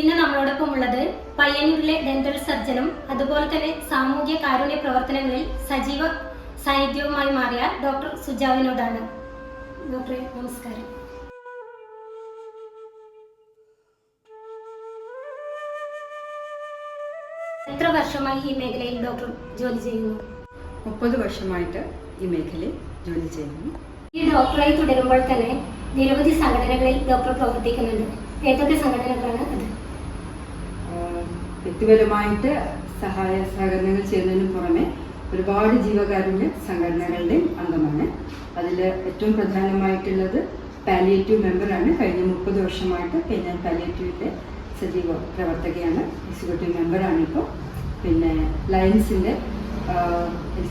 ഇന്ന് നമ്മളോടൊപ്പം ഉള്ളത് പയ്യന്നൂരിലെ ഡെന്റൽ സർജനും അതുപോലെ തന്നെ സാമൂഹ്യ കാരുണ്യ പ്രവർത്തനങ്ങളിൽ സജീവ സാന്നിധ്യവുമായി മാറിയ ഡോക്ടർ സുജാവിനോടാണ്. ഡോക്ടറെ നമസ്കാരം. എത്ര വർഷമായി ഈ മേഖലയിൽ ഡോക്ടർ ജോലി ചെയ്യുന്നു? മുപ്പത് വർഷമായിട്ട് ഈ മേഖലയിൽ ജോലി ചെയ്യുന്നു. ഈ ഡോക്ടറായി തുടരുമ്പോൾ തന്നെ നിരവധി സംഘടനകളിൽ ഡോക്ടർ പ്രവർത്തിക്കുന്നുണ്ട്. ഏതൊക്കെ സംഘടനകളാണ് അത്? വ്യക്തിപരമായിട്ട് സഹായ സഹകരണങ്ങൾ ചെയ്യുന്നതിന് പുറമെ ഒരുപാട് ജീവകാരുണ്യ സംഘടനകളുടെയും അംഗമാണ്. അതിൽ ഏറ്റവും പ്രധാനമായിട്ടുള്ളത് പാലിയേറ്റീവ് മെമ്പറാണ് കഴിഞ്ഞ മുപ്പത് വർഷമായിട്ട് ഞാൻ പാലിയേറ്റീവിന്റെ സജീവ പ്രവർത്തകയാണ്. എക്സിക്യൂട്ടീവ് മെമ്പറാണ് ഇപ്പോൾ പിന്നെ ലയൻസിന്റെ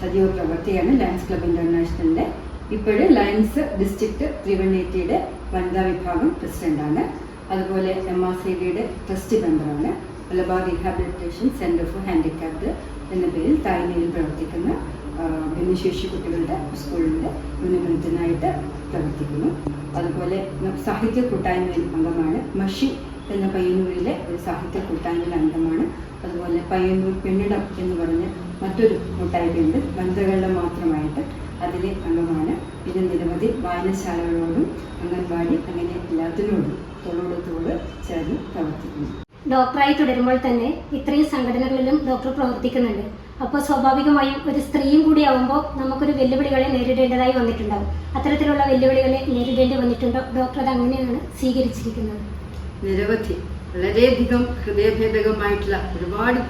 സജീവ പ്രവർത്തിയാണ്. ലയൻസ് ക്ലബ് ഇന്റർനാഷണലിന്റെ ഇപ്പോഴും ലയൻസ് ഡിസ്ട്രിക്ട് ത്രീ വൺ എയ്റ്റിയുടെ വനിതാ വിഭാഗം പ്രസിഡന്റാണ് അതുപോലെ എം ആർ സി ഡിയുടെ ട്രസ്റ്റ് മെമ്പറാണ് Malabar rehabilitation centre for handicapped എന്ന പേരിൽ തായ്മയിൽ പ്രവർത്തിക്കുന്ന ഭിന്നശേഷി കുട്ടികളുടെ സ്കൂളിന്റെ ഉന്നമനത്തിനായിട്ട് പ്രവർത്തിക്കുന്നു. അതുപോലെ സാഹിത്യ കൂട്ടായ്മയിൽ അംഗമാണ് മഷി എന്ന പയ്യന്നൂരിലെ ഒരു സാഹിത്യ കൂട്ടായ്മയിൽ അംഗമാണ്. അതുപോലെ പയ്യന്നൂർ പെണ്ണിടം എന്ന് പറഞ്ഞ് മറ്റൊരു കൂട്ടായ്മയുണ്ട്. വനിതകളുടെ മാത്രമായിട്ട് അതിലെ അംഗമാണ്. പിന്നെ നിരവധി വായനശാലകളോടും അംഗൻവാടി അങ്ങനെ എല്ലാത്തിനോടും തൊഴിലുടത്തോട് തോട് ചേർന്ന് പ്രവർത്തിക്കുന്നു. ഡോക്ടറായി തുടരുമ്പോൾ തന്നെ ഇത്രയും സംഘടനകളിലും ഡോക്ടർ പ്രവർത്തിക്കുന്നുണ്ട്. അപ്പോൾ സ്വാഭാവികമായും ഒരു സ്ത്രീയും കൂടി ആവുമ്പോൾ നമുക്കൊരു വെല്ലുവിളികളെ നേരിടേണ്ടതായി വന്നിട്ടുണ്ടാവും. അത്തരത്തിലുള്ള വെല്ലുവിളികളെ നേരിടേണ്ടി വന്നിട്ടുണ്ടോ? ഡോക്ടർ അത് അങ്ങനെയാണ് സ്വീകരിച്ചിരിക്കുന്നത്. നിരവധി വളരെയധികം ഹൃദയഭേദകമായിട്ടുള്ള ഒരുപാട്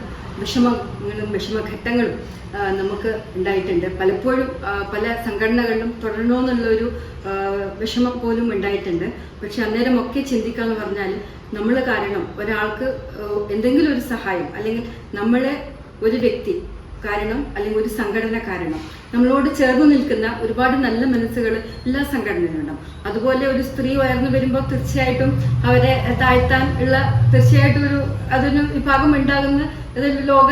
വിഷമങ്ങളും വിഷമഘട്ടങ്ങളും നമുക്ക് ഉണ്ടായിട്ടുണ്ട്. പലപ്പോഴും പല സംഘടനകളിലും തുടരണമെന്നുള്ളൊരു വിഷമം പോലും ഉണ്ടായിട്ടുണ്ട്. പക്ഷെ അന്നേരമൊക്കെ ചിന്തിക്കാന്ന് പറഞ്ഞാൽ നമ്മൾ കാരണം ഒരാൾക്ക് എന്തെങ്കിലും ഒരു സഹായം അല്ലെങ്കിൽ നമ്മളെ ഒരു വ്യക്തി കാരണം അല്ലെങ്കിൽ ഒരു സംഘടന കാരണം നമ്മളോട് ചേർന്ന് നിൽക്കുന്ന ഒരുപാട് നല്ല മനസ്സുകൾ എല്ലാ സംഘടനയിലുണ്ടാവും അതുപോലെ ഒരു സ്ത്രീ ഉയർന്നു വരുമ്പോൾ തീർച്ചയായിട്ടും അവരെ താഴ്ത്താൻ ഉള്ള തീർച്ചയായിട്ടും ഒരു അതൊരു വിഭാഗം ഉണ്ടാകുന്ന ലോക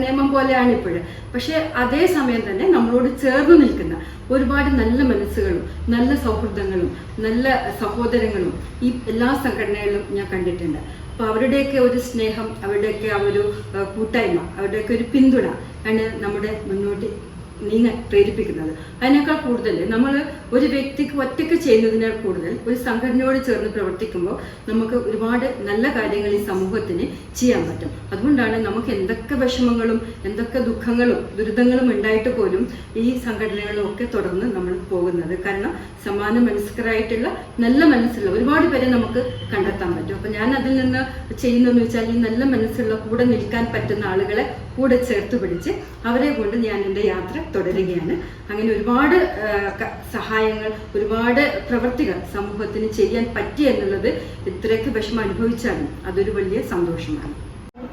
നിയമം പോലെയാണ് ഇപ്പോഴും. പക്ഷേ അതേ സമയം തന്നെ നമ്മളോട് ചേർന്ന് നിൽക്കുന്ന ഒരുപാട് നല്ല മനസ്സുകളും നല്ല സൗഹൃദങ്ങളും നല്ല സഹോദരങ്ങളും ഈ എല്ലാ സംഘടനകളിലും ഞാൻ കണ്ടിട്ടുണ്ട്. അപ്പോൾ അവരുടെയൊക്കെ ഒരു സ്നേഹം അവരുടെയൊക്കെ ആ ഒരു കൂട്ടായ്മ അവരുടെയൊക്കെ ഒരു പിന്തുണ ആണ് നമ്മുടെ മുന്നോട്ട് നീങ്ങാൻ പ്രേരിപ്പിക്കുന്നത്. അതിനേക്കാൾ കൂടുതൽ നമ്മൾ ഒരു വ്യക്തിക്ക് ഒറ്റയ്ക്ക് ചെയ്യുന്നതിനേക്കാൾ കൂടുതൽ ഒരു സംഘടനയോട് ചേർന്ന് പ്രവർത്തിക്കുമ്പോൾ നമുക്ക് ഒരുപാട് നല്ല കാര്യങ്ങൾ ഈ സമൂഹത്തിന് ചെയ്യാൻ പറ്റും. അതുകൊണ്ടാണ് നമുക്ക് എന്തൊക്കെ വിഷമങ്ങളും എന്തൊക്കെ ദുഃഖങ്ങളും ദുരിതങ്ങളും ഉണ്ടായിട്ട് പോലും ഈ സംഘടനകളും ഒക്കെ തുടർന്ന് നമ്മൾ പോകുന്നത്. കാരണം സമാന മനസ്കരായിട്ടുള്ള നല്ല മനസ്സുള്ള ഒരുപാട് പേരെ നമുക്ക് കണ്ടെത്താൻ പറ്റും. അപ്പം ഞാൻ അതിൽ നിന്ന് ചെയ്യുന്നതെന്ന് വെച്ചാൽ ഈ നല്ല മനസ്സുള്ള കൂടെ നിൽക്കാൻ പറ്റുന്ന ആളുകളെ കൂടെ ചേർത്ത് പിടിച്ച് അവരെ കൊണ്ട് ഞാൻ എന്റെ യാത്ര തുടരുകയാണ്. അങ്ങനെ ഒരുപാട് സഹായങ്ങൾ ഒരുപാട് പ്രവർത്തികൾ സമൂഹത്തിന് ചെയ്യാൻ പറ്റി എന്നുള്ളത് ഇത്രയൊക്കെ വിഷമം അനുഭവിച്ചാലും അതൊരു വലിയ സന്തോഷമാണ്.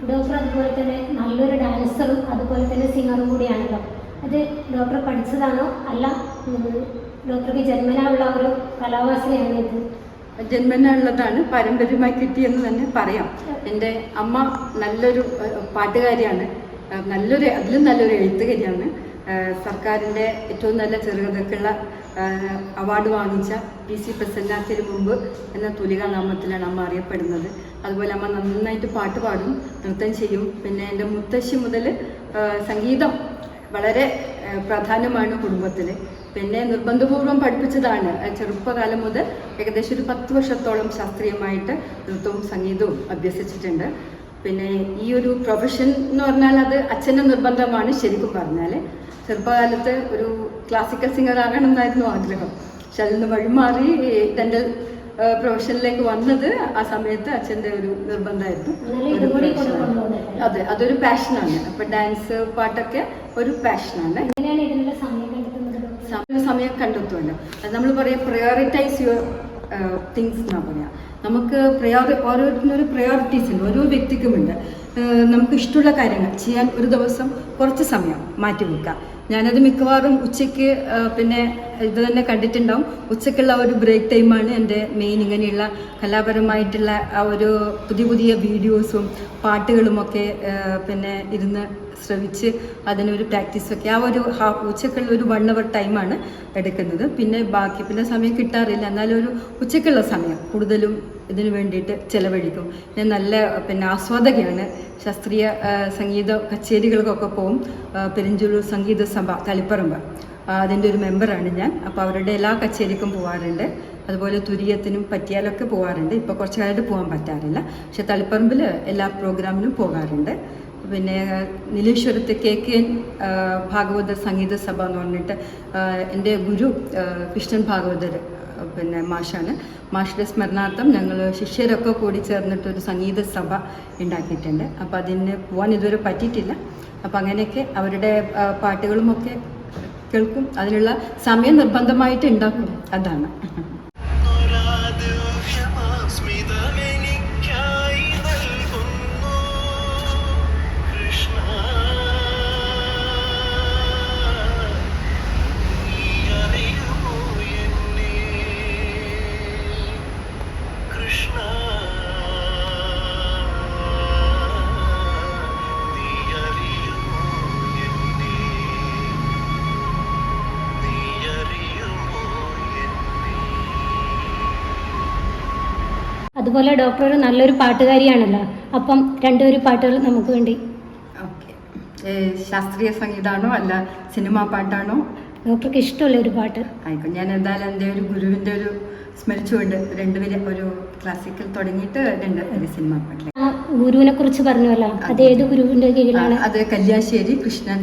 ഡോക്ടർ അതുപോലെ തന്നെ നല്ലൊരു ഡാൻസറും അതുപോലെ തന്നെ സിംഗറും കൂടിയാണല്ലോ അത് ഡോക്ടർ പഠിച്ചതാണോ? അല്ല ഡോക്ടർക്ക് ജന്മനായുള്ള ഒരു കലാവാസനയാണ് ഇത്? ജന്മനുള്ളതാണ് പാരമ്പര്യമായി കിട്ടിയെന്ന് തന്നെ പറയാം. എന്റെ അമ്മ നല്ലൊരു പാട്ടുകാരിയാണ്. നല്ലൊരു അതിലും നല്ലൊരു എഴുത്തുകാരിയാണ്. സർക്കാരിന്റെ ഏറ്റവും നല്ല ചെറുകഥക്കുള്ള അവാർഡ് വാങ്ങിച്ച പി സി പ്രസന്നാത്തിന് മുമ്പ് എന്ന തുലികാനാമത്തിലാണ് അമ്മ അറിയപ്പെടുന്നത്. അതുപോലെ അമ്മ നന്നായിട്ട് പാട്ട് പാടും നൃത്തം ചെയ്യും. പിന്നെ എന്റെ മുത്തശ്ശി മുതൽ സംഗീതം വളരെ പ്രധാനമാണ് കുടുംബത്തിൽ. പിന്നെ നിർബന്ധപൂർവം പഠിപ്പിച്ചതാണ്. ചെറുപ്പകാലം മുതൽ ഏകദേശം ഒരു പത്ത് വർഷത്തോളം ശാസ്ത്രീയമായിട്ട് നൃത്തവും സംഗീതവും അഭ്യസിച്ചിട്ടുണ്ട്. പിന്നെ ഈ ഒരു പ്രൊഫഷൻ എന്ന് പറഞ്ഞാൽ അത് അച്ഛന്റെ നിർബന്ധമാണ് ശരിക്കും പറഞ്ഞാൽ. ചെറുപ്പകാലത്ത് ഒരു ക്ലാസിക്കൽ സിംഗർ ആകണം എന്നായിരുന്നു ആഗ്രഹം. പക്ഷെ അതിൽ നിന്ന് വഴിമാറി ഡെന്റൽ പ്രൊഫഷനിലേക്ക് വന്നത് ആ സമയത്ത് അച്ഛന്റെ ഒരു നിർബന്ധമായിരുന്നു. ഒരു അതെ അതൊരു പാഷനാണ് അപ്പൊ ഡാൻസ് പാട്ടൊക്കെ ഒരു പാഷനാണ് സമയം കണ്ടെത്തുമല്ലോ. അത് നമ്മൾ പറയാം പ്രയോറിറ്റൈസ് യുവർ തിങ്സ് എന്നാ പറയാ. നമുക്ക് പ്രയോറി ഓരോരുത്തരും പ്രയോറിറ്റീസ് ഉണ്ട്. ഓരോ വ്യക്തിക്കുമുണ്ട്. നമുക്ക് ഇഷ്ടമുള്ള കാര്യങ്ങൾ ചെയ്യാൻ ഒരു ദിവസം കുറച്ച് സമയം മാറ്റി വെക്കുക. ഞാനത് മിക്കവാറും ഉച്ചയ്ക്ക് പിന്നെ ഇത് തന്നെ കണ്ടിട്ടുണ്ടാവും. ഉച്ചയ്ക്കുള്ള ഒരു ബ്രേക്ക് ടൈമാണ് എന്റെ മെയിൻ ഇങ്ങനെയുള്ള കലാപരമായിട്ടുള്ള ആ ഒരു പുതിയ പുതിയ വീഡിയോസും പാട്ടുകളുമൊക്കെ പിന്നെ ഇരുന്ന് ശ്രവിച്ച് അതിനൊരു പ്രാക്ടീസൊക്കെ. ആ ഒരു ഹാഫ് ഉച്ചക്കുള്ള ഒരു വൺ അവർ ടൈമാണ് എടുക്കുന്നത്. പിന്നെ ബാക്കി പിന്നെ സമയം കിട്ടാറില്ല. എന്നാലും ഒരു ഉച്ചക്കുള്ള സമയം കൂടുതലും ഇതിന് വേണ്ടിയിട്ട് ചിലവഴിക്കും. ഞാൻ നല്ല പിന്നെ ആസ്വാദകയാണ്. ശാസ്ത്രീയ സംഗീത കച്ചേരികൾക്കൊക്കെ പോകും പെരിഞ്ചൂർ സംഗീത സഭ തളിപ്പറമ്പ്. അതിന്റെ ഒരു മെമ്പറാണ് ഞാൻ. അപ്പോൾ അവരുടെ എല്ലാ കച്ചേരിക്കും പോകാറുണ്ട് അതുപോലെ തുര്യത്തിനും പറ്റിയാലൊക്കെ പോകാറുണ്ട് ഇപ്പോൾ കുറച്ച് കാലമായിട്ട് പോകാൻ പറ്റാറില്ല. പക്ഷെ തളിപ്പറമ്പിൽ എല്ലാ പ്രോഗ്രാമിനും പോകാറുണ്ട്. പിന്നെ നീലേശ്വരത്ത് കെ കെ ആ, സംഗീത സഭ എന്ന് പറഞ്ഞിട്ട് എന്റെ ഗുരു കൃഷ്ണൻ ഭാഗവതർ പിന്നെ മാഷാണ്. മാഷിന്റെ സ്മരണാർത്ഥം ഞങ്ങൾ ശിഷ്യരൊക്കെ കൂടി ചേർന്നിട്ട് ഒരു സംഗീത സഭ ഉണ്ടാക്കിയിട്ടുണ്ട്. അപ്പോൾ അതിന് പോകാൻ ഇതുവരെ പറ്റിയിട്ടില്ല. അപ്പം അങ്ങനെയൊക്കെ അവരുടെ പാട്ടുകളുമൊക്കെ കേൾക്കും. അതിനുള്ള സമയം നിർബന്ധമായിട്ട് ഉണ്ടാക്കും. അതാണ്. അതുപോലെ ഡോക്ടർ ഒരു നല്ലൊരു പാട്ടുകാരിയാണല്ലോ. അപ്പം രണ്ടൊരു പാട്ടുകൾ നമുക്ക് വേണ്ടി. ശാസ്ത്രീയ സംഗീതമാണോ അല്ല സിനിമാ പാട്ടാണോ? ഡോക്ടർക്ക് ഇഷ്ടമുള്ള ഒരു പാട്ട്. ആയിക്കോട്ടെ ഞാൻ എന്തായാലും എന്റെ ഒരു ഗുരുവിന്റെ ഒരു സ്മരിച്ചുകൊണ്ട് രണ്ടുപേരും ഒരു ക്ലാസിക്കൽ തുടങ്ങിയിട്ട് രണ്ട് സിനിമ ആ ഗുരുവിനെ കുറിച്ച് പറഞ്ഞല്ലോ അത് ഏത് ഗുരുവിന്റെ കീഴിലാണ്? അത് കല്യാശ്ശേരി കൃഷ്ണൻ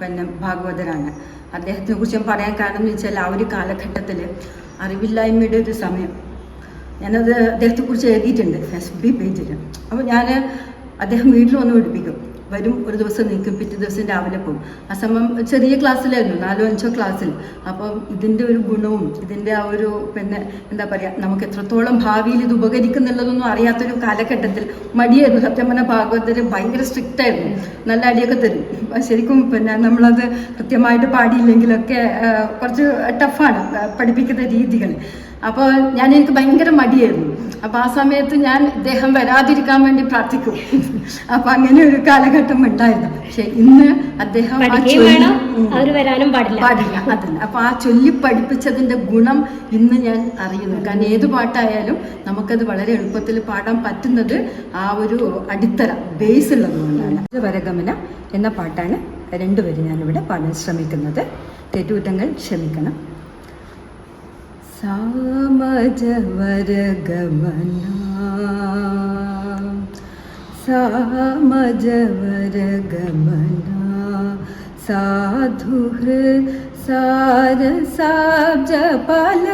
പിന്നെ ഭാഗവതരാണ്. അദ്ദേഹത്തിനെ കുറിച്ച് ഞാൻ പറയാൻ കാരണം എന്ന് വെച്ചാൽ ആ ഒരു കാലഘട്ടത്തിൽ അറിവില്ലായ്മയുടെ ഒരു സമയം ഞാനത് അദ്ദേഹത്തെക്കുറിച്ച് എഴുതിയിട്ടുണ്ട് ഫേസ്ബുക്ക് പേജിൽ അപ്പോൾ ഞാൻ അദ്ദേഹം വീട്ടിൽ വന്ന് പഠിപ്പിക്കും. വരും ഒരു ദിവസം നിൽക്കും പിറ്റേ ദിവസം രാവിലെ പോകും ആ സമയം ചെറിയ ക്ലാസ്സിലായിരുന്നു നാലോ അഞ്ചോ ക്ലാസ്സിൽ. അപ്പം ഇതിന്റെ ഒരു ഗുണവും ഇതിന്റെ ആ ഒരു പിന്നെ എന്താ പറയുക നമുക്ക് എത്രത്തോളം ഭാവിയിൽ ഇത് ഉപകരിക്കുന്നുള്ളതൊന്നും അറിയാത്തൊരു കാലഘട്ടത്തിൽ മടിയായിരുന്നു. സത്യം പറഞ്ഞ ഭാഗവതത്തിൽ ഭയങ്കര സ്ട്രിക്റ്റ് ആയിരുന്നു. നല്ല അടിയൊക്കെ തരും. ശരിക്കും പിന്നെ നമ്മളത് കൃത്യമായിട്ട് പാടിയില്ലെങ്കിലൊക്കെ കുറച്ച് ടഫാണ് പഠിപ്പിക്കുന്ന രീതികൾ അപ്പോൾ ഞാൻ എനിക്ക് ഭയങ്കര മടിയായിരുന്നു. അപ്പോൾ ആ സമയത്ത് ഞാൻ ഇദ്ദേഹം വരാതിരിക്കാൻ വേണ്ടി പ്രാർത്ഥിക്കും. അപ്പോൾ അങ്ങനെ ഒരു കാലഘട്ടം ഉണ്ടായിരുന്നു. പക്ഷെ ഇന്ന് അദ്ദേഹം. വരാനും പാടില്ല. പാടില്ല അതല്ല അപ്പൊ ആ ചൊല്ലി പഠിപ്പിച്ചതിന്റെ ഗുണം ഇന്ന് ഞാൻ അറിയുന്നു. കാരണം ഏത് പാട്ടായാലും നമുക്കത് വളരെ എളുപ്പത്തിൽ പാടാൻ പറ്റുന്നത് ആ ഒരു അടിത്തറ ബേസ് ഉള്ളതുകൊണ്ടാണ് വരഗമന എന്ന പാട്ടാണ് രണ്ടുപേരും ഞാനിവിടെ പാടാൻ ശ്രമിക്കുന്നത്. തെറ്റുകുറ്റങ്ങൾ ക്ഷമിക്കണം. സാമജ വരഗമന സാമജ വരഗമന സാധുഹൃ സാരസാബ്ജ പല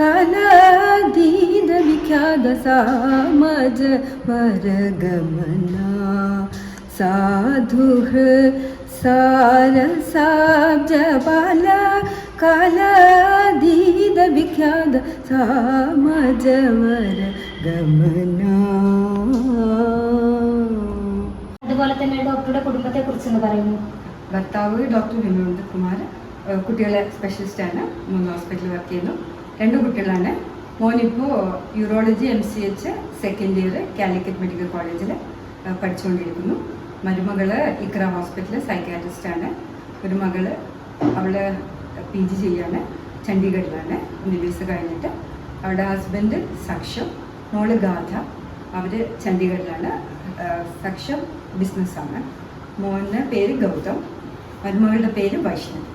കലദീന വിഖ്യാത സാമജ വരഗമന സാധുഹൃ സാരസാബ്ജ പല കലദീന വിഖ്യാത സാമജവര ഗമന. അതുപോലെ തന്നെ ഡോക്ടറുടെ കുടുംബത്തെ കുറിച്ചൊന്ന് പറയുന്നു ഭർത്താവ് ഡോക്ടർ വിനോദ് കുമാർ കുട്ടികളെ സ്പെഷ്യലിസ്റ്റാണ് മൂന്ന് ഹോസ്പിറ്റലിൽ വർക്ക് ചെയ്യുന്നു. രണ്ട് കുട്ടികളാണ്. മോനിപ്പോൾ urology M C H second year Calicut medical കോളേജിൽ പഠിച്ചുകൊണ്ടിരിക്കുന്നു. മരുമകൾ ഇക്ര ഹോസ്പിറ്റലിൽ സൈക്കാട്രിസ്റ്റാണ് ഒരു മകൾ അവൾ പി ജി ചെയ്യാണ്. ചണ്ഡീഗഡിലാണ്. എം ബി ബി കഴിഞ്ഞിട്ട് അവിടെ ഹസ്ബൻഡ് സക്ഷം മോൾ ഗാഥ അവർ ചണ്ഡീഗഡിലാണ്. സക്ഷം ബിസിനസ്സാണ് മോന്റെ പേര് ഗൗതം മരുമകളുടെ പേര് വൈഷ്ണവ്.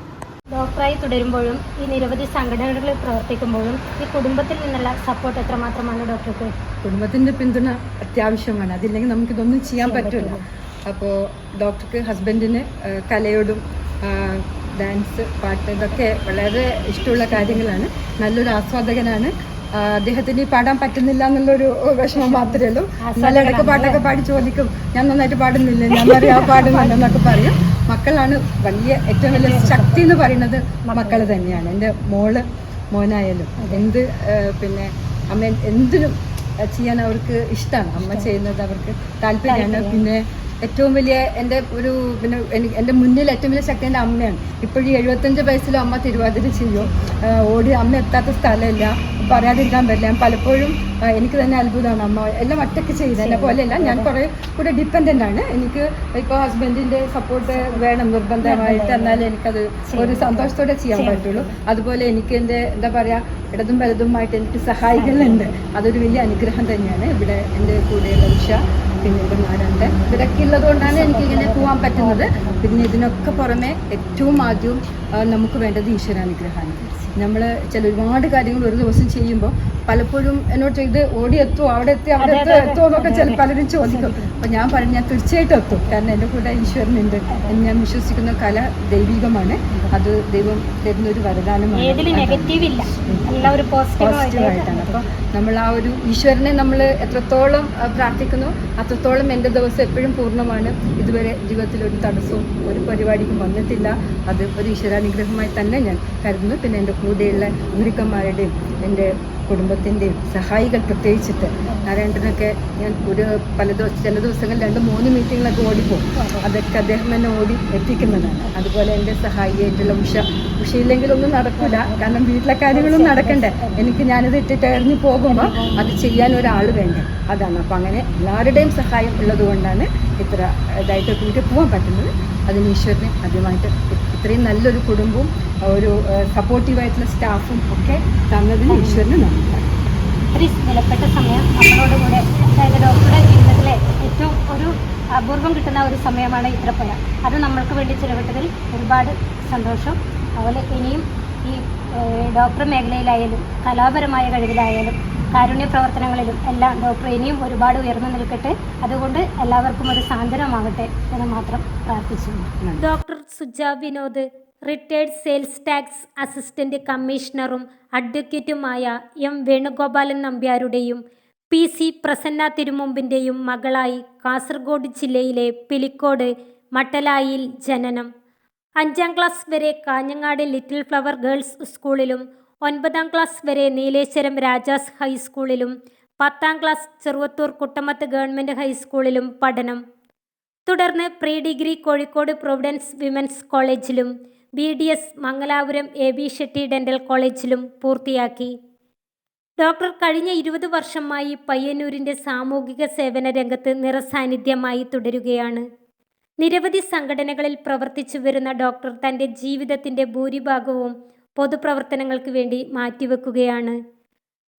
ഡോക്ടറായി തുടരുമ്പോഴും ഈ നിരവധി സംഘടനകളിൽ പ്രവർത്തിക്കുമ്പോഴും ഈ കുടുംബത്തിൽ നിന്നുള്ള സപ്പോർട്ട് എത്രമാത്രമാണ് ഡോക്ടർക്ക് കുടുംബത്തിന്റെ പിന്തുണ അത്യാവശ്യമാണ്. അതില്ലെങ്കിൽ നമുക്കിതൊന്നും ചെയ്യാൻ പറ്റില്ല അപ്പോൾ ഡോക്ടർക്ക് ഹസ്ബൻഡിന് കലയോടും ഡാൻസ് പാട്ട് ഇതൊക്കെ വളരെ ഇഷ്ടമുള്ള കാര്യങ്ങളാണ്. നല്ലൊരു ആസ്വാദകനാണ്. അദ്ദേഹത്തിന് ഈ പാടാൻ പറ്റുന്നില്ല എന്നുള്ളൊരു വിഷമം മാത്രമേ ഉള്ളൂ. നല്ല ഇടയ്ക്ക് പാട്ടൊക്കെ പാടി ചോദിക്കും ഞാൻ നന്നായിട്ട് പാടുന്നില്ല? ഞാൻ പറയാ പാടുന്നുണ്ടെന്നൊക്കെ പറയും. മക്കളാണ് വലിയ ഏറ്റവും വലിയ ശക്തി എന്ന് പറയുന്നത് മക്കൾ തന്നെയാണ്. എന്റെ മോൾ മോനായാലും എന്ത് പിന്നെ അമ്മ എന്തിനും ചെയ്യാൻ അവർക്ക് ഇഷ്ടമാണ് അമ്മ ചെയ്യുന്നത് അവർക്ക് താല്പര്യമാണ്. പിന്നെ ഏറ്റവും വലിയ എന്റെ ഒരു പിന്നെ എന്റെ മുന്നിൽ ഏറ്റവും വലിയ ശക്തി എന്റെ അമ്മയാണ്. ഇപ്പോഴും എഴുപത്തഞ്ച് വയസ്സിലും അമ്മ തിരുവാതിര ചെയ്യും. ഓടി അമ്മ എത്താത്ത സ്ഥലമില്ല. പറയാതിരിക്കാൻ പറ്റില്ല. ഞാൻ പലപ്പോഴും എനിക്ക് തന്നെ അത്ഭുതമാണ് അമ്മ. എല്ലാം ഒറ്റയ്ക്ക് ചെയ്ത് എന്നെ പോലെയല്ല ഞാൻ കുറേ കൂടെ ഡിപ്പെൻഡന്റ് ആണ്. എനിക്ക് ഇപ്പോൾ ഹസ്ബൻഡിന്റെ സപ്പോർട്ട് വേണം നിർബന്ധമായിട്ട് എന്നാലേ എനിക്കത് ഒരു സന്തോഷത്തോടെ ചെയ്യാൻ പറ്റുള്ളൂ. അതുപോലെ എനിക്ക് എന്റെ എന്താ പറയുക ഇടതും വലതുമായിട്ട് എനിക്ക് സഹായികളുണ്ട്. അതൊരു വലിയ അനുഗ്രഹം തന്നെയാണ് ഇവിടെ എന്റെ കൂടെയുള്ള ഉഷ പിന്നെ ഇവിടെ മാരുണ്ട് ഇവരൊക്കെ ഉള്ളതുകൊണ്ടാണ് എനിക്ക് ഇങ്ങനെ പോകാൻ പറ്റുന്നത്. പിന്നെ ഇതിനൊക്കെ പുറമെ ഏറ്റവും ആദ്യം നമുക്ക് വേണ്ടത് ഈശ്വരാനുഗ്രഹമാണ്. നമ്മൾ ചില ഒരുപാട് കാര്യങ്ങൾ ഒരു ദിവസം ചെയ്യുമ്പോൾ പലപ്പോഴും എന്നോട് ചെയ്ത് ഓടി എത്തുമോ അവിടെ എത്തി? അവിടെ എത്തുമോ എത്തുമോ എന്നൊക്കെ ചില പലരും ചോദിക്കും. അപ്പം ഞാൻ പറഞ്ഞു ഞാൻ തീർച്ചയായിട്ടും എത്തും. കാരണം എന്റെ കൂടെ ഈശ്വരനുണ്ട് എന്ന് ഞാൻ വിശ്വസിക്കുന്ന കല ദൈവികമാണ്. അത് ദൈവം തരുന്ന ഒരു വരദാനമാണ്. പോസിറ്റീവായിട്ടാണ് അപ്പം അപ്പോൾ നമ്മൾ ആ ഒരു ഈശ്വരനെ നമ്മൾ എത്രത്തോളം പ്രാർത്ഥിക്കുന്നു അത്രത്തോളം എന്റെ ദിവസം എപ്പോഴും പൂർണമാണ്. ഇതുവരെ ജീവിതത്തിൽ ഒരു തടസ്സവും ഒരു പരിപാടിക്കും വന്നിട്ടില്ല. അത് ഒരു ഈശ്വരാനുഗ്രഹമായി തന്നെ ഞാൻ കരുതുന്നു. പിന്നെ എന്റെ കൂടെയുള്ള ഗുരുക്കന്മാരുടെയും എന്റെ കുടുംബത്തിന്റെയും സഹായികൾ പ്രത്യേകിച്ചിട്ട് നാരായണനൊക്കെ ഞാൻ ഒരു പല ദിവസം ചില ദിവസങ്ങളിൽ രണ്ട് മൂന്ന് മീറ്റിങ്ങിലൊക്കെ ഓടിപ്പോകും. അതൊക്കെ അദ്ദേഹം എന്നെ ഓടി എത്തിക്കുന്നതാണ് അതുപോലെ എന്റെ സഹായിയായിട്ടുള്ള ഉഷ. ഉഷയില്ലെങ്കിലൊന്നും നടക്കില്ല കാരണം വീട്ടിലെ കാര്യങ്ങളൊന്നും നടക്കണ്ടേ. എനിക്ക് ഞാനിത് ഇട്ടിട്ട് എറിഞ്ഞു പോകുമ്പോൾ അത് ചെയ്യാൻ ഒരാൾ വേണ്ടേ. അതാണ്. അപ്പോൾ അങ്ങനെ എല്ലാവരുടെയും സഹായം ഉള്ളത് കൊണ്ടാണ് ഇത്ര ഇതായിട്ട് എനിക്ക് പോകാൻ പറ്റുന്നത്. അതിന് ഈശ്വരനെ ആദ്യമായിട്ട് ഇത്രയും നല്ലൊരു കുടുംബവും ഒരു സപ്പോർട്ടീവായിട്ടുള്ള സ്റ്റാഫും ഒക്കെ തന്നതിന് ഈശ്വരന് നന്ദി. വിലപ്പെട്ട സമയം നമ്മളോട് കൂടെ അതായത് ഡോക്ടറുടെ ജീവിതത്തിലെ ഏറ്റവും ഒരു അപൂർവം കിട്ടുന്ന ഒരു സമയമാണ് ഇത്രപ്പുഴ അത് നമ്മൾക്ക് വേണ്ടി ചിലവിട്ടതിൽ ഒരുപാട് സന്തോഷം. അതുപോലെ ഇനിയും ഈ ഡോക്ടർ മേഖലയിലായാലും കലാപരമായ കഴിവിലായാലും കാരുണ്യ പ്രവർത്തനങ്ങളിലും എല്ലാം ഡോക്ടർ ഇനിയും ഒരുപാട് ഉയർന്നു നിൽക്കട്ടെ. അതുകൊണ്ട് എല്ലാവർക്കും ഒരു സാന്ത്വനമാകട്ടെ എന്ന് മാത്രം പ്രാർത്ഥിച്ചു doctor Suja Vinod. Retired sales tax assistant കമ്മീഷണറും അഡ്വക്കേറ്റുമായ എം വേണുഗോപാലൻ നമ്പ്യാരുടെയും പി സി പ്രസന്ന തിരുമുമ്പിന്റെയും മകളായി കാസർഗോഡ് ജില്ലയിലെ പിലിക്കോട് മട്ടലായിൽ ജനനം. അഞ്ചാം ക്ലാസ് വരെ കാഞ്ഞങ്ങാട് ലിറ്റിൽ ഫ്ലവർ ഗേൾസ് സ്കൂളിലും ഒൻപതാം ക്ലാസ് വരെ നീലേശ്വരം രാജാസ് ഹൈസ്കൂളിലും പത്താം ക്ലാസ് ചെറുവത്തൂർ കുട്ടമത്ത് ഗവൺമെന്റ് ഹൈസ്കൂളിലും പഠനം. തുടർന്ന് pre degree Kozhikode Providence women's കോളേജിലും B D S Mangalapuram A B Shetty dental കോളേജിലും പൂർത്തിയാക്കി. ഡോക്ടർ കഴിഞ്ഞ ഇരുപത് വർഷമായി പയ്യന്നൂരിന്റെ സാമൂഹിക സേവന രംഗത്ത് നിറസാന്നിധ്യമായി തുടരുകയാണ്. നിരവധി സംഘടനകളിൽ പ്രവർത്തിച്ചു വരുന്ന ഡോക്ടർ തന്റെ ജീവിതത്തിന്റെ ഭൂരിഭാഗവും പൊതുപ്രവർത്തനങ്ങൾക്ക് വേണ്ടി മാറ്റിവെക്കുകയാണ്.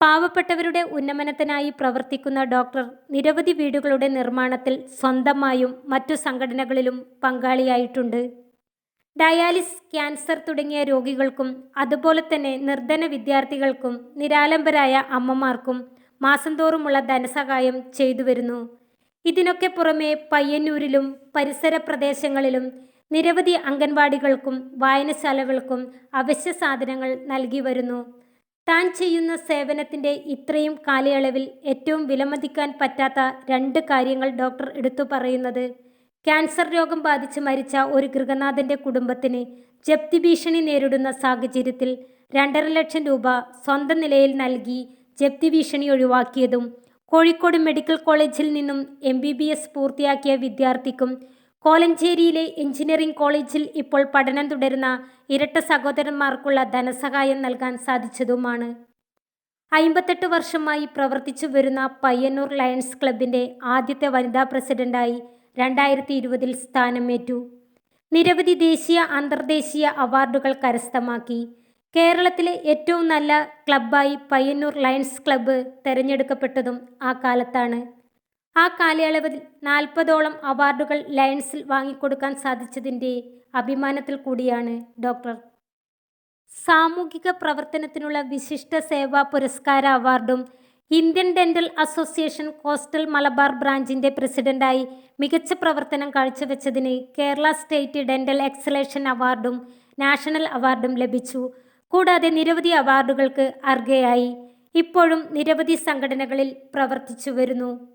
പാവപ്പെട്ടവരുടെ ഉന്നമനത്തിനായി പ്രവർത്തിക്കുന്ന ഡോക്ടർ നിരവധി വീടുകളുടെ നിർമ്മാണത്തിൽ സ്വന്തമായും മറ്റു സംഘടനകളിലും പങ്കാളിയായിട്ടുണ്ട്. ഡയാലിസ് ക്യാൻസർ തുടങ്ങിയ രോഗികൾക്കും അതുപോലെ തന്നെ നിർധന വിദ്യാർത്ഥികൾക്കും നിരാലംബരായ അമ്മമാർക്കും മാസം തോറുമുള്ള ധനസഹായം ചെയ്തു വരുന്നു ഇതിനൊക്കെ പുറമെ പയ്യന്നൂരിലും പരിസര പ്രദേശങ്ങളിലും നിരവധി അംഗൻവാടികൾക്കും വായനശാലകൾക്കും അവശ്യ സാധനങ്ങൾ നൽകി വരുന്നു താൻ ചെയ്യുന്ന സേവനത്തിന്റെ ഇത്രയും കാലയളവിൽ ഏറ്റവും വിലമതിക്കാൻ പറ്റാത്ത രണ്ട് കാര്യങ്ങൾ ഡോക്ടർ എടുത്തു പറയുന്നത് ക്യാൻസർ രോഗം ബാധിച്ച് മരിച്ച ഒരു ഗൃഹനാഥന്റെ കുടുംബത്തിന് ജപ്തി ഭീഷണി നേരിടുന്ന സാഹചര്യത്തിൽ രണ്ടര ലക്ഷം രൂപ സ്വന്തം നിലയിൽ നൽകി ജപ്തി ഭീഷണി ഒഴിവാക്കിയതും കോഴിക്കോട് മെഡിക്കൽ കോളേജിൽ നിന്നും എം ബി ബി എസ് പൂർത്തിയാക്കിയ വിദ്യാർത്ഥിക്കും കോലഞ്ചേരിയിലെ എഞ്ചിനീയറിംഗ് കോളേജിൽ ഇപ്പോൾ പഠനം തുടരുന്ന ഇരട്ട സഹോദരന്മാർക്കുള്ള ധനസഹായം നൽകാൻ സാധിച്ചതുമാണ്. അയിമ്പത്തെട്ട് വർഷമായി പ്രവർത്തിച്ചു വരുന്ന പയ്യന്നൂർ ലയൺസ് ക്ലബിന്റെ ആദ്യത്തെ വനിതാ പ്രസിഡന്റായി രണ്ടായിരത്തി ഇരുപതിൽ സ്ഥാനമേറ്റു. നിരവധി ദേശീയ അന്തർദേശീയ അവാർഡുകൾ കരസ്ഥമാക്കി. കേരളത്തിലെ ഏറ്റവും നല്ല ക്ലബ്ബായി പയ്യന്നൂർ ലയൺസ് ക്ലബ്ബ് തിരഞ്ഞെടുക്കപ്പെട്ടതും ആ കാലത്താണ്. ആ കാലയളവിൽ നാൽപ്പതോളം അവാർഡുകൾ ലയൺസിൽ വാങ്ങിക്കൊടുക്കാൻ സാധിച്ചതിന്റെ അഭിമാനത്തിൽ കൂടിയാണ് ഡോക്ടർ സാമൂഹിക പ്രവർത്തനത്തിനുള്ള വിശിഷ്ട സേവാ പുരസ്കാര അവാർഡും Indian dental association coastal Malabar ബ്രാഞ്ചിന്റെ പ്രസിഡന്റായി മികച്ച പ്രവർത്തനം കാഴ്ചവെച്ചതിന് കേരള സ്റ്റേറ്റ് ഡെന്റൽ എക്സലേഷൻ അവാർഡും നാഷണൽ അവാർഡും ലഭിച്ചു. കൂടാതെ നിരവധി അവാർഡുകൾക്ക് അർഹയായി. ഇപ്പോഴും നിരവധി സംഘടനകളിൽ പ്രവർത്തിച്ചു വരുന്നു.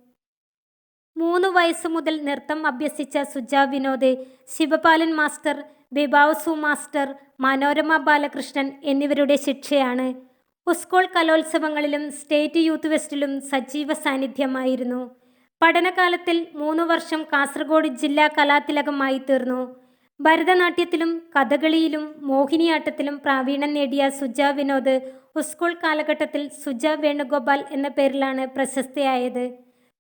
മൂന്ന് വയസ്സ് മുതൽ നൃത്തം അഭ്യസിച്ച സുജ വിനോദ് ശിവപാലൻ മാസ്റ്റർ ബിബാവസു മാസ്റ്റർ മനോരമ ബാലകൃഷ്ണൻ എന്നിവരുടെ ശിക്ഷയാണ്. സ്കൂൾ കലോത്സവങ്ങളിലും സ്റ്റേറ്റ് യൂത്ത് ഫെസ്റ്റിലും സജീവ സാന്നിധ്യമായിരുന്നു. പഠനകാലത്തിൽ മൂന്ന് വർഷം കാസർഗോഡ് ജില്ലാ കലാതിലകമായി തീർന്നു. ഭരതനാട്യത്തിലും കഥകളിയിലും മോഹിനിയാട്ടത്തിലും പ്രാവീണ്യം നേടിയ സുജ വിനോദ് സ്കൂൾ കാലഘട്ടത്തിൽ സുജ വേണുഗോപാൽ എന്ന പേരിലാണ് പ്രശസ്തയായത്.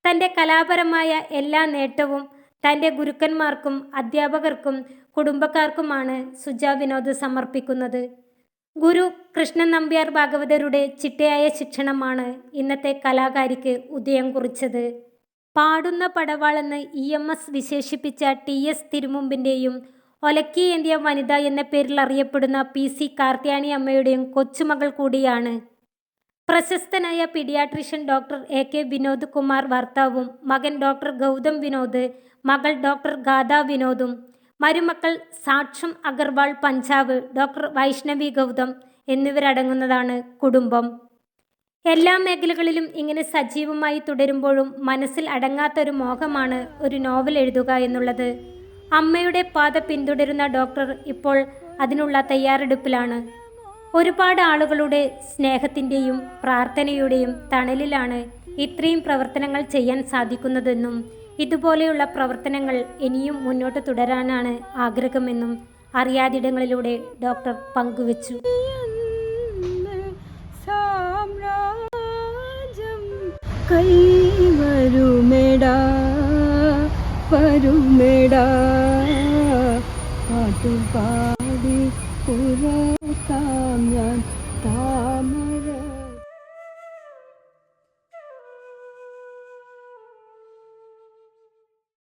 തന്റെ കലാപരമായ എല്ലാ നേട്ടവും തന്റെ ഗുരുക്കന്മാർക്കും അധ്യാപകർക്കും കുടുംബക്കാർക്കുമാണ് സുജ വിനോദ് സമർപ്പിക്കുന്നത്. ഗുരു കൃഷ്ണൻ നമ്പ്യാർ ഭാഗവതരുടെ ചിട്ടയായ ശിക്ഷണമാണ് ഇന്നത്തെ കലാകാരിക്ക് ഉദയം കുറിച്ചത്. പാടുന്ന പടവാളെന്ന് ഇ എം എസ് വിശേഷിപ്പിച്ച ടി എസ് തിരുമുമ്പിന്റെയും ഒലക്കി ഏന്തിയ വനിത എന്ന പേരിൽ അറിയപ്പെടുന്ന പി സി കാർത്യാണി അമ്മയുടെയും കൊച്ചുമകൾ കൂടിയാണ്. പ്രശസ്തനായ paediatrician doctor A K Vinod Kumar ഭർത്താവും മകൻ ഡോക്ടർ ഗൗതം വിനോദ് മകൾ ഡോക്ടർ ഗാഥ വിനോദും മരുമക്കൾ സാക്ഷം അഗർവാൾ പഞ്ചാബ് ഡോക്ടർ വൈഷ്ണവി ഗൗതം എന്നിവരടങ്ങുന്നതാണ് കുടുംബം. എല്ലാ മേഖലകളിലും ഇങ്ങനെ സജീവമായി തുടരുമ്പോഴും മനസ്സിൽ അടങ്ങാത്തൊരു മോഹമാണ് ഒരു നോവൽ എഴുതുക എന്നുള്ളത്. അമ്മയുടെ പാത പിന്തുടരുന്ന ഡോക്ടർ ഇപ്പോൾ അതിനുള്ള തയ്യാറെടുപ്പിലാണ്. ഒരുപാട് ആളുകളുടെ സ്നേഹത്തിന്റെയും പ്രാർത്ഥനയുടെയും തണലിലാണ് ഇത്രയും പ്രവർത്തനങ്ങൾ ചെയ്യാൻ സാധിക്കുന്നതെന്നും ഇതുപോലെയുള്ള പ്രവർത്തനങ്ങൾ ഇനിയും മുന്നോട്ട് തുടരാനാണ് ആഗ്രഹമെന്നും അറിയാതിടങ്ങളിലൂടെ ഡോക്ടർ പങ്കുവച്ചു. കൈവരുമെടാ പുറ